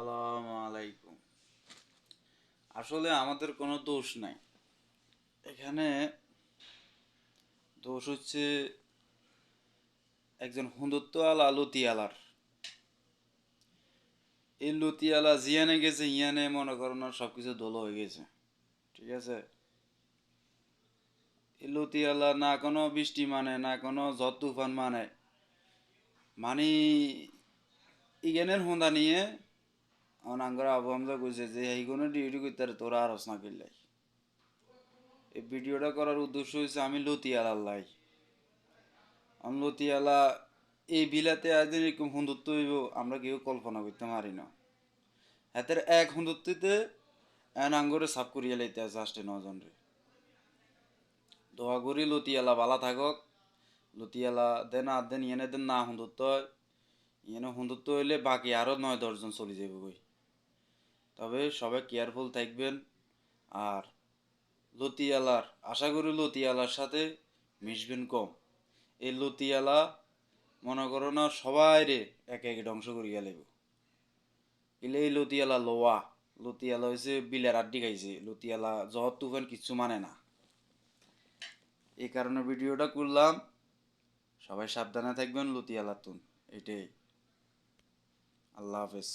আলাইকুম। আসলে আমাদের কোনো দোষ নাই। এখানে দোষ হচ্ছে একজন হুন্দুত্বওয়ালা লতিয়ালার। এই লতিয়ালা জিয়ানে গেছে, ইয়ানে মনে করেন সব কিছু দোলো হয়ে গেছে। ঠিক আছে? এই লতিয়ালা না কোনো বৃষ্টি মানে না কোনো ঝড় তুফান মানে। মানে ইগেনের হুন্দা নিয়ে অনাঙ্গর আবু হামজা কইছে যে এইগুলো ডিউটি করতে আর তোরা আর না করলাই এই ভিডিওটা করার উদ্দেশ্য হয়েছে আমি লতিয়ালা লাই আমি লতিয়ালা এই বিলাতে আজ এরকম বন্ধুত্ব হইব আমরা কেউ কল্পনা করতে পারি না হাতের এক বন্ধুত্বতে এন আঙ্গরে সাফ করিয়া লাইতে আছে আসতে নজন রে দোয়া করি লতিয়ালা বালা থাকক লতিয়ালা দেন আর দেন ইয়েনে দেন না বন্ধুত্ব হয় ইয়েনে বন্ধুত্ব হইলে বাকি আরও নয় দশজন চলে যাবে তবে সবাই কেয়ারফুল থাকবেন। আর লতিয়ালার, আশা করি লতিয়ালার সাথে মিশবেন কম। এই লতিয়ালা, মনে করো না, সবাই রে এক এক ধ্বংস করিয়া লাগবে এলে এই লতিয়ালা লোয়া, লতিয়ালা হয়েছে বিলের আড্ডি খাইছে। লতিয়ালা জহর তুফান কিচ্ছু মানে না। এই কারণে ভিডিওটা করলাম। সবাই সাবধানে থাকবেন লতিয়ালাতুন। এটাই। আল্লাহ হাফেজ।